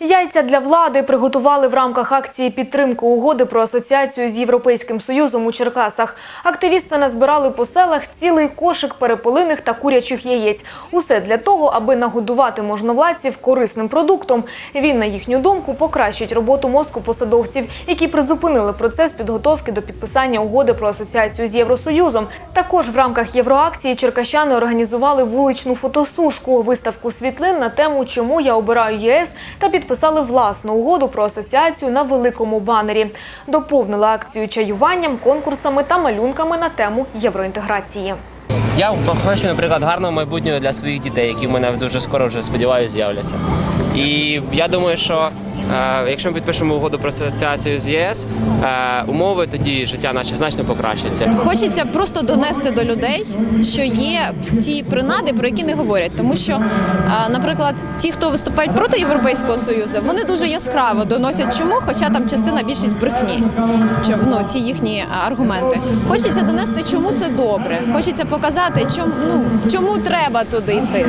Яйця для влади приготували в рамках акції підтримки угоди про асоціацію з Європейським Союзом у Черкасах. Активісти назбирали по селах цілий кошик перепелиних та курячих яєць. Усе для того, аби нагодувати можновладців корисним продуктом. Він, на їхню думку, покращить роботу мозку посадовців, які призупинили процес підготовки до підписання угоди про асоціацію з Євросоюзом. Також в рамках євроакції черкащани організували вуличну фотосушку, виставку світлин на тему Чому я обираю ЄС та підписали власну угоду про асоціацію на великому банері. Доповнили акцію чаюванням, конкурсами та малюнками на тему євроінтеграції. Я хочу, наприклад, гарного майбутнього для своїх дітей, які в мене дуже скоро вже сподіваюся з'являться. І я думаю, що якщо ми підпишемо угоду про асоціацію з ЄС, е, умови тоді життя наше значно покращаться. Хочеться просто донести до людей, що є ті принади, про які не говорять. Тому що, наприклад, ті, хто виступають проти Європейського союзу, вони дуже яскраво доносять чому, хоча там частина більшість брехні, ну ті їхні аргументи. Хочеться донести, чому це добре. Хочеться показати, чому ну чому треба туди йти.